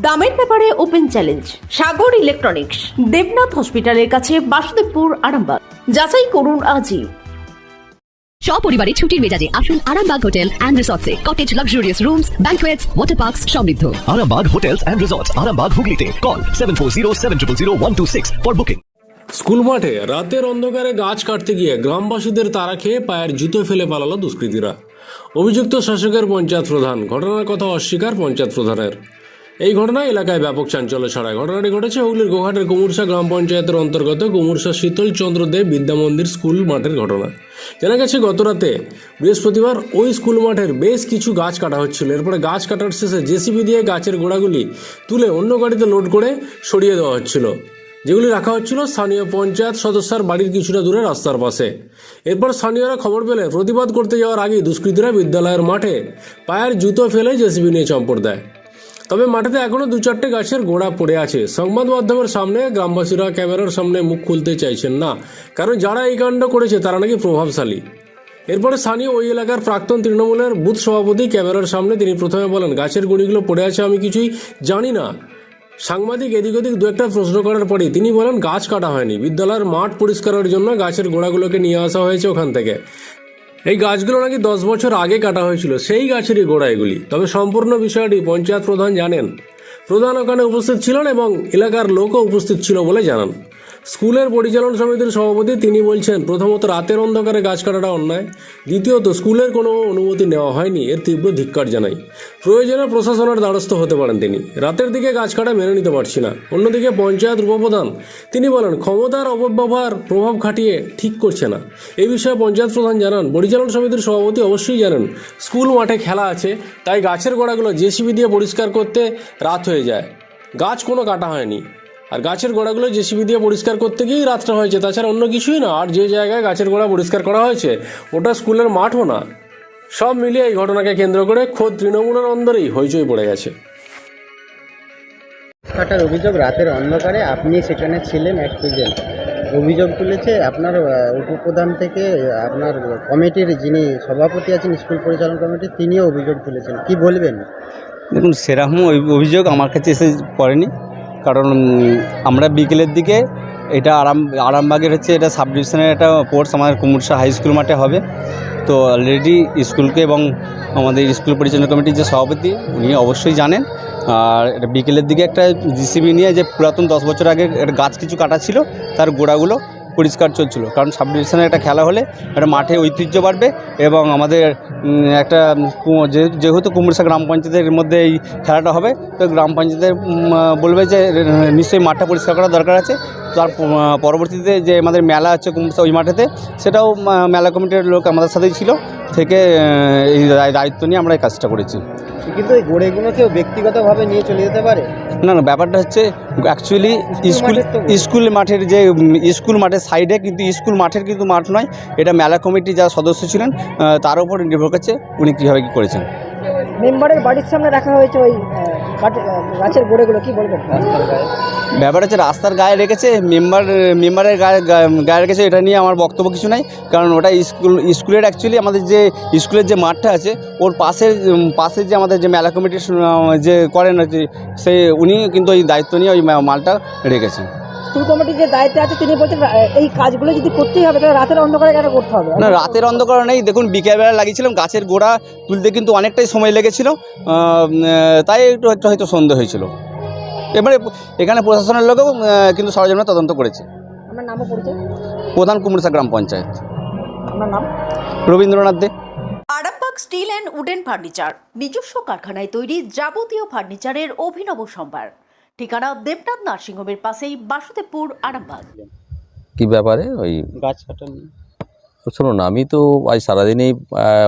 দামের ব্যাপারে open challenge Sagar electronics Debnath হসপিটালের কাছে বাসুদেবপুর আরামবাগ। যাচাই করুন আজই। সপরিবারে ছুটির মেজাজে আসুন Arambagh hotel and রিসর্টসে। Cottage luxurious rooms banquets water parks সমৃদ্ধ। Arambag Hotels and Resorts, Arambag Hooghly Call 740 for booking. School মাঠে রাতের অন্ধকারে গাছ কাটতে গিয়ে গ্রামবাসীদের তারা খেয়ে পায়ের জুতো ফেলে পালালো দুষ্কৃতীরা। অভিযুক্ত শাসকের পঞ্চায়েত প্রধান ঘটনার কথা অস্বীকার পঞ্চায়েত প্রধানের। এই ঘটনায় এলাকায় ব্যাপক চাঞ্চল্য ছড়ায়। ঘটনাটি ঘটেছে হুগলির গোঘাটের কুমুরসা গ্রাম পঞ্চায়েতের অন্তর্গত কুমুরসা শীতল চন্দ্র দেব বিদ্যা মন্দির স্কুল মাঠের ঘটনা। জানা গেছে গতরাতে বৃহস্পতিবার ওই স্কুল মাঠের বেশ কিছু গাছ কাটা হচ্ছিল। এরপরে গাছ কাটার শেষে জেসিবি দিয়ে গাছের গোড়াগুলি তুলে অন্য গাড়িতে লোড করে সরিয়ে দেওয়া হচ্ছিল। যেগুলি রাখা হচ্ছিল স্থানীয় পঞ্চায়েত সদস্যর বাড়ির কিছুটা দূরে রাস্তার পাশে। এরপর স্থানীয়রা খবর পেলে প্রতিবাদ করতে যাওয়ার আগেই দুষ্কৃতীরা বিদ্যালয়ের মাঠে পায়ের জুতো ফেলে জেসিবি নিয়ে চম্পট দেয়। তবে মাঠেতে এখনও দু চারটে গাছের গোড়া পড়ে আছে। সংবাদ মাধ্যমের সামনে গ্রামবাসীরা ক্যামেরার সামনে মুখ খুলতে চাইছেন না। কারণ যারা এই কাণ্ড করেছে, তারা নাকি প্রভাবশালী। এরপরে স্থানীয় ওই এলাকার প্রাক্তন তৃণমূলের বুথ সভাপতি ক্যামেরার সামনে তিনি প্রথমে বলেন, গাছের গুঁড়িগুলো পড়ে আছে, আমি কিছুই জানি না। সাংবাদিক এদিক ওদিক দু একটা প্রশ্ন করার পরে তিনি বলেন, গাছ কাটা হয়নি। বিদ্যালয়ের মাঠ পরিষ্কারের জন্য গাছের গোড়াগুলোকে নিয়ে আসা হয়েছে ওখান থেকে। এই গাছগুলো নাকি দশ বছর আগে কাটা হয়েছিল, সেই গাছেরই গোড়া এগুলি। তবে সম্পূর্ণ বিষয়টি পঞ্চায়েত প্রধান জানেন। প্রধান ওখানে উপস্থিত ছিলেন এবং এলাকার লোকও উপস্থিত ছিল বলে জানান। স্কুলের পরিচালন সমিতির সভাপতি তিনি বলছেন, প্রথমত রাতের অন্ধকারে গাছ কাটাটা অন্যায়, দ্বিতীয়ত স্কুলের কোনো অনুমতি নেওয়া হয়নি, এর তীব্র ধিক্কার জানাই। প্রয়োজনে প্রশাসনের দ্বারস্থ হতে পারেন তিনি। রাতের দিকে গাছ কাটা মেনে নিতে পারছি না। অন্যদিকে পঞ্চায়েত উপপ্রধান তিনি বলেন, ক্ষমতার অপব্যবহার প্রভাব খাটিয়ে ঠিক করছে না। এই বিষয়ে পঞ্চায়েত প্রধান জানান, পরিচালন সমিতির সভাপতি অবশ্যই জানেন, স্কুল মাঠে খেলা আছে, তাই গাছের গোড়াগুলো জেসিবি দিয়ে পরিষ্কার করতে রাত হয়ে যায়। গাছ কোনো কাটা হয়নি। আর গাছের গোড়াগুলো জেসিবি দিয়ে পরিষ্কার করতে গিয়েই রাতটা হয়েছে তাছাড়া অন্য কিছুই না। আর যে জায়গায় গাছের গোড়া পরিষ্কার করা হয়েছে ওটা স্কুলের মাঠও না। সব মিলিয়ে এই ঘটনাকে কেন্দ্র করে খোদ তৃণমূলের অন্দরেই হইচই পড়ে গেছে। কাটার অভিযোগ রাতের অন্ধকারে আপনি সেখানে ছিলেন এক প্রেজেন্ট অভিযোগ তুলেছে আপনার উপপ্রধান থেকে আপনার কমিটির যিনি সভাপতি আছেন স্কুল পরিচালন কমিটির তিনিও অভিযোগ তুলেছেন। কি বলবেন? দেখুন সেরকম ওই অভিযোগ আমার কাছে এসে পড়েনি। কারণ আমরা বিকেলের দিকে এটা আরাম, আরামবাগের হচ্ছে এটা সাব ডিভিশনের একটা কোর্স আমাদের কুমুরসা হাই স্কুল মাঠে হবে। তো অলরেডি স্কুলকে এবং আমাদের স্কুল পরিচালনা কমিটির যে সভাপতি, উনি অবশ্যই জানেন। আর এটা বিকেলের দিকে একটা জিসিবি নিয়ে যে পুরাতন দশ বছর আগে গাছ কিছু কাটা ছিল, তার গোড়াগুলো পরিষ্কার চলছিল। কারণ সাব ডিভিশনের একটা খেলা হলে একটা মাঠে ঐতিহ্য বাড়বে এবং আমাদের একটা যেহেতু কুমুরসা গ্রাম পঞ্চায়েতের মধ্যে এই খেলাটা হবে, তো গ্রাম পঞ্চায়েতের বলবে যে নিশ্চয়ই মাঠটা পরিষ্কার করা দরকার আছে। তার পরবর্তীতে যে আমাদের মেলা আছে কুমুরসা ওই মাঠেতে, সেটাও মেলা কমিটির লোক আমাদের সাথেই ছিল। থেকে এই দায়িত্ব নিয়ে আমরা এই কাজটা করেছি। কিন্তু এই গোড়েগুলো কেউ ব্যক্তিগতভাবে নিয়ে চলে যেতে পারে? না না ব্যাপারটা হচ্ছে অ্যাকচুয়ালি স্কুল। স্কুল মাঠের যে স্কুল মাঠের সাইডে কিন্তু স্কুল মাঠের কিন্তু মাঠ নয় এটা মেলা কমিটি যারা সদস্য ছিলেন তার উপর নির্ভর করছে উনি কীভাবে কী করেছেন। মেম্বারের বাড়ির সামনে রাখা হয়েছে ওই গাছের গোড়েগুলো কি বলবেন? ব্যাপার হচ্ছে রাস্তার গায়ে রেখেছে মেম্বার মেম্বারের গায়ে গায়ে- রেখেছে এটা নিয়ে আমার বক্তব্য কিছু নাই কারণ ওটা স্কুল স্কুলের অ্যাকচুয়ালি আমাদের যে স্কুলের যে মাঠটা আছে ওর পাশের পাশে যে আমাদের যে মেলা কমিটির যে করেন আর কি, সে উনি কিন্তু ওই দায়িত্ব নিয়ে ওই মালটা রেখেছেন। স্কুল কমিটির যে দায়িত্বে আছে তিনি বলছেন এই কাজগুলো যদি করতেই হবে তাহলে রাতের অন্ধকারে কেন করতে হবে? না রাতের অন্ধকার নেই। দেখুন বিকেলবেলা লাগিয়েছিলাম গাছের গোড়া তুলতে কিন্তু অনেকটাই সময় লেগেছিল। তাই একটু একটু হয়তো সন্দেহ হয়েছিল। এবারে এখানে প্রশাসনের লোকেও কিন্তু সরজমিনে তদন্ত করেছে। আপনার নামও পরিচয়? প্রধান কুমড়সা গ্রাম পঞ্চায়েত। আপনার নাম? Rabindranath De. Arambagh steel and wooden furniture নিজস্ব কারখানায় তৈরি যাবতীয় ফার্নিচারের অভিনব সম্ভার। ঠিকানা দেবনাথ নার্সিংহোমের পাশেই বাসুদেবপুর আরামবাগ। কি ব্যাপারে? ওই গাছ কাটা নিয়ে। শুনুন আমি তো আজ সারাদিনই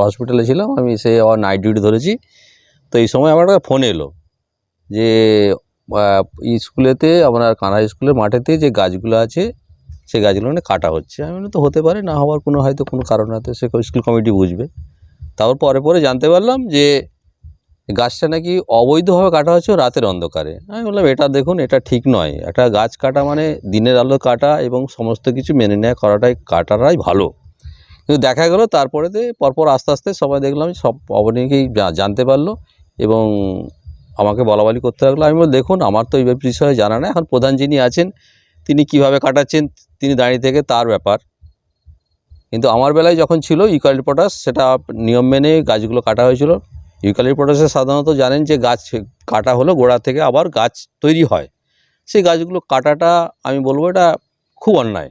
হসপিটালে ছিলাম আমি সে আবার নাইট ডিউটি ধরেছি। তো এই সময় আমার একটা ফোন এলো যে স্কুলেতে আপনার কানা স্কুলের মাঠেতে যে গাছগুলো আছে সেই গাছগুলো মানে কাটা হচ্ছে। আমি তো হতে পারে না হওয়ার কোনো হয়তো কোনো কারণ হয়তো সে স্কুল কমিটি বুঝবে। তারপর পরে পরে জানতে পারলাম যে গাছটা নাকি অবৈধভাবে কাটা হচ্ছে রাতের অন্ধকারে। আমি বললাম, এটা দেখুন, এটা ঠিক নয়। একটা গাছ কাটা মানে দিনের আলো কাটা এবং সমস্ত কিছু মেনে নেওয়া করাটাই, কাটাটাই ভালো। কিন্তু দেখা গেল, তারপরেতে পরপর আস্তে আস্তে সবাই দেখলাম, সব অবনীকেই জানতে পারল এবং আমাকে বলাবলি করতে লাগল। আমি বলি দেখুন, আমার তো এই বিষয়ে জানা না এখন প্রধান যিনি আছেন, তিনি কীভাবে কাটাচ্ছেন, তিনি দাঁড়িয়ে থেকে তার ব্যাপার। কিন্তু আমার বেলায় যখন ছিল ইউক্যালিপটাস সেটা নিয়ম মেনে গাছগুলো কাটা হয়েছিল। ইউক্যালিপটাসে সাধারণত জানেন যে গাছ কাটা হলো গোড়া থেকে আবার গাছ তৈরি হয়। সেই গাছগুলো কাটাটা আমি বলব এটা খুব অন্যায়।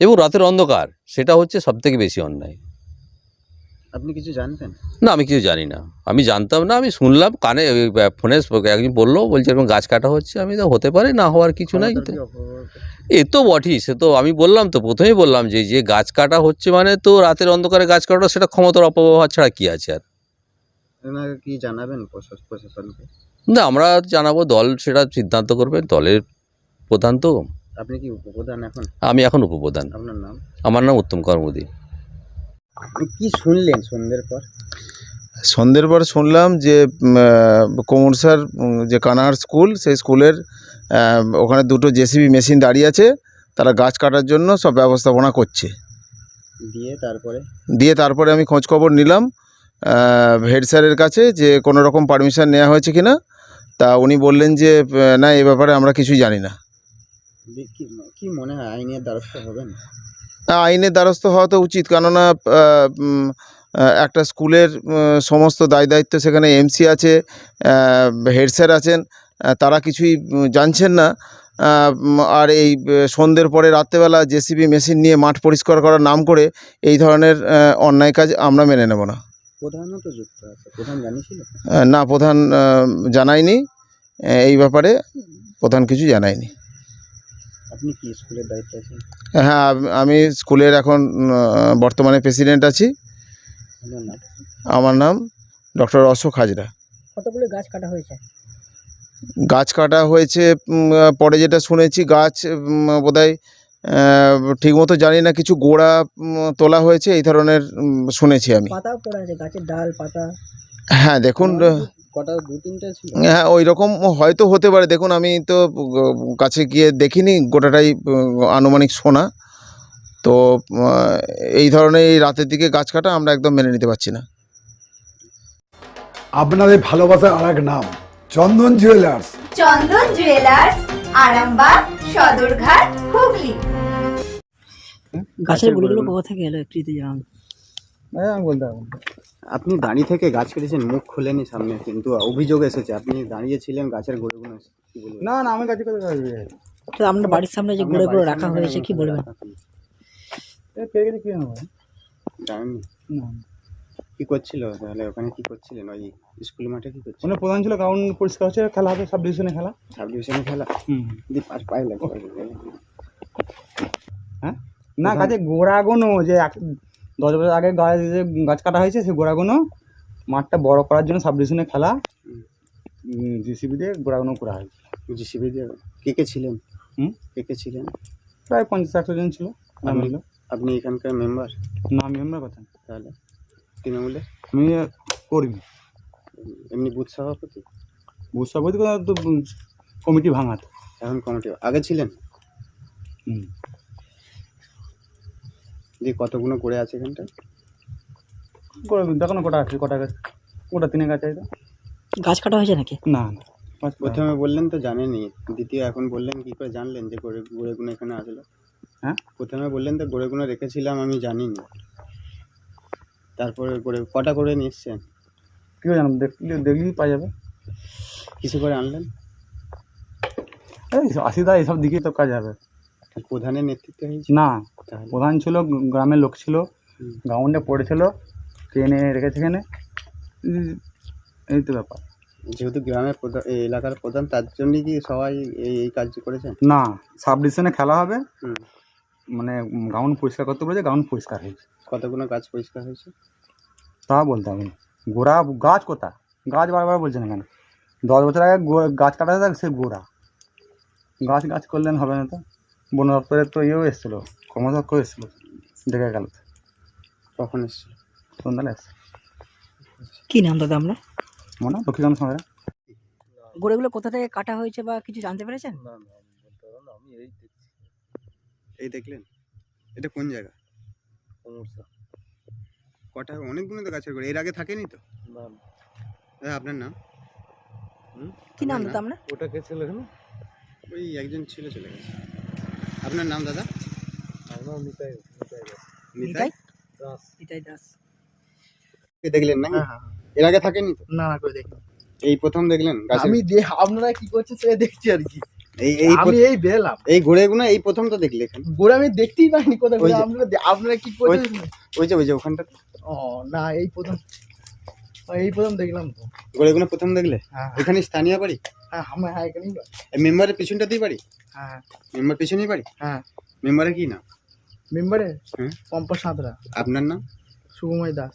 এবং রাতের অন্ধকার, সেটা হচ্ছে সবথেকে বেশি অন্যায়। আপনি কিছু জানতেন? না আমি কিছু জানি না। আমি জানতাম না আমি শুনলাম কানে ফোনে একজন বলল বলছে এরকম গাছ কাটা হচ্ছে আমি তো হতে পারে না হওয়ার কিছু নাই। তো ক্ষমতার কি অপব্যবহার? এ তো বটেই সে তো আমি বললাম তো প্রথমেই বললাম যে যে গাছ কাটা হচ্ছে মানে তো রাতের অন্ধকারে গাছ কাটা সেটা ক্ষমতার অপব্যবহার ছাড়া কি আছে আর? কি জানাবেন প্রশাসনকে? না আমরা জানাব দল সেটা সিদ্ধান্ত করবে দলের প্রধান তো। আপনি কি উপপ্রধান এখন? আমি এখন উপপ্রধান। আপনার নাম? আমার নাম উত্তম কর্মদি কি শুনলেন সন্ধ্যের পর? সন্ধ্যের পর শুনলাম যে কোমরসার যে কানার স্কুল সেই স্কুলের ওখানে দুটো জেসিবি মেশিন দাঁড়িয়ে আছে তারা গাছ কাটার জন্য সব ব্যবস্থাপনা করছে। দিয়ে তারপরে? দিয়ে তারপরে আমি খোঁজ খবর নিলাম হেড স্যারের কাছে যে কোনো রকম পারমিশন নেওয়া হয়েছে কি না তা উনি বললেন যে না এ ব্যাপারে আমরা কিছুই জানি না। কি মনে হয় আইনের দ্বারস্থ হবেন? না, আইনের দ্বারস্থ হওয়া তো উচিত। কেননা একটা স্কুলের সমস্ত দায় দায়িত্ব সেখানে এমসি আছে হেড স্যার আছেন তারা কিছুই জানছেন না। আর এই সন্ধ্যের পরে রাত্রেবেলা জেসিবি মেশিন নিয়ে মাঠ পরিষ্কার করার নাম করে এই ধরনের অন্যায় কাজ আমরা মেনে নেব না। প্রধানও তো যুক্ত আছে। প্রধান জানিয়েছিল? না প্রধান জানায়নি। এই ব্যাপারে প্রধান কিছু জানায়নি। আপনি কি স্কুলের দায়িত্ব আছেন? হ্যাঁ আমি স্কুলের এখন বর্তমানে প্রেসিডেন্ট আছি। আমার নাম ডক্টর অশোক হাজরা। কতগুলো গাছ কাটা হয়েছে? গাছ কাটা হয়েছে পরে যেটা শুনেছি গাছ বোধহয় ঠিকমতো জানি না কিছু গোড়া তোলা হয়েছে এই ধরনের শুনেছি আমি। পাতাও পড়ে আছে গাছের ডাল পাতা। হ্যাঁ দেখুন কটা দু তিনটা ছিল? হ্যাঁ ওই রকম হয়তো হতে পারে। দেখুন আমি তো কাছে গিয়ে দেখিনি গোটাটাই আনুমানিক শোনা তো এই ধরনের এই রাতের দিকে গাছ কাটা আমরা একদম মেনে নিতে পারছি না। আপনাদের ভালোবাসার আর এক নাম চন্দন জুয়েলার্স। চন্দন জুয়েলার্স আরামবাগ সদরঘাট হুগলি। গাছের গুঁড়িগুলো কোথা থেকে এলো একটু যদি জানান আপনি দাঁড়িয়ে থেকে গাছ কেটেছেন মুখ খুলেনি সামনে কিন্তু অভিযোগ এসেছে। আপনি দাঁড়িয়েছিলেন গাছের গোড়াগুলো কি না না আমি গাছ তো আপনার বাড়ির সামনে যে গুঁড়ো গুঁড়ো রাখা হয়েছে কি বলবেন? জানেননি? কি করছিল? তাহলে ওখানে কি করছিলেন? ওই স্কুল মাঠে কি করছিলেন মানে প্রধান ছিল গ্রাউন্ড পরিষ্কার হচ্ছে খেলা হবে সাব ডিভিশনে খেলা। সাব ডিভিশনে খেলা? দি পাঁচ পায়ে লাগছে হ্যাঁ? না গাছে গোড়াগুনো যে এক- দশ বছর আগে গাছ যে গাছ কাটা হয়েছে সেই গোড়াগুনো মাঠটা বড় করার জন্য সাব ডিভিশনে খেলা জিসিবি দিয়ে গোড়াগুনো করা হয়েছে জিসিবি দিয়ে কে কে ছিলেন? হুম? কে কে ছিলেন? প্রায় পঞ্চাশ একশো জন ছিল। আপনি? এখানকার মেম্বার না মেম্বার কথা তাহলে তৃণমূলে? আমি কর্মী। এমনি বুথ সভাপতি? বুঝতে পারছি তো কমিটি ভাঙাতে। এখন কমিটি আগে ছিলেন? হুম। যে কতগুলো করে আছে এখানটা? দেখো না কটা আছে কটা গাছ ওটা তিনে গাছ আছে গাছ কাটা হয়েছে নাকি? না না। প্রথমে বললেন তো জানেনই দ্বিতীয় এখন বললেন কি করে জানলেন যে গড়ে গড়েগুলো এখানে আসলো? হ্যাঁ? প্রথমে বললেন তো গড়েগুলো রেখেছিলাম আমি জানিনি। তারপরে করে কটা করে নিয়ে এসছেন? কী করে জানো দেখলি দেখলেই পাওয়া যাবে। কিছু করে আনলেন? এই আশিদা এইসব দিকেই তো কাজ হবে। প্রধানের নেতৃত্বে হয়েছে? না প্রধান ছিল গ্রামের লোক ছিল। গ্রাউন্ডে পড়েছিল ট্রেনে রেখেছে এখানে। এই তো ব্যাপার। যেহেতু গ্রামের প্রধান এই এলাকার প্রধান তার জন্যই কি সবাই এই এই কাজ করেছেন? না সাব ডিভিশনে খেলা হবে। মানে গ্রাউন্ড পরিষ্কার করতে বলেছে গ্রাউন্ড পরিষ্কার হয়েছে। কতগুলো গাছ পরিষ্কার হয়েছে? তা বলতে হবে। গোড়া গাছ কোথা গাছ বারবার বলছেন এখানে। দশ বছর আগে গাছ কাটা সে গোড়া। গাছ গাছ করলেন হবে না তো? বন দপ্তরের তো ইয়েও এসেছিল কর্মদক্ষ এসেছিল দেখা গেল। কখন এসছে সন্ধ্যালে এসছে। কি নাম দাদা আমরা মনে লক্ষ্মীকান্ত সঙ্গে গুঁড়োগুলো কোথা থেকে কাটা হয়েছে বা কিছু জানতে পেরেছেন? এই দেখছি। এই দেখলেন? এটা কোন জায়গা? কটা অনেকগুলো তো গাছের গোড়া এর আগে থাকেনি তো? দাদা আপনার নাম? কি নাম দাদা আমরা ওটা কে ছিল ওই একজন ছিল চলে গেছে। আপনার নাম দাদা? নিতাই নিতাই দাস। কে দেখলেন না এর আগে থাকেনি তো? না না করে দেখি এই প্রথম দেখলেন আমি যে আপনারা কি করছেন সেটা দেখছি আর কি। এই এই আমি এই বেলাম। এই ঘুরে গুনা এই প্রথম তো দেখলে এখানে? আমি দেখতেই পাইনি কোথাও আপনারা আপনারা কি করছেন? ওই যে ওই যে ওখানটা ও না এই প্রথম এই প্রথম দেখলাম তো। ঘুরে প্রথম দেখলে? হ্যাঁ। এখানে স্থানীয় বাড়ি? হ্যাঁ আমার হ্যাঁ এখানেই বাড়ি। মেম্বারের পিছনটাতেই বাড়ি? হ্যাঁ। মেম্বার পিছনেই বাড়ি? হ্যাঁ। মেম্বারে কি নাম? মেম্বারে হুম। পম্পা সাঁতরা। আপনার নাম? শুভময় দাস।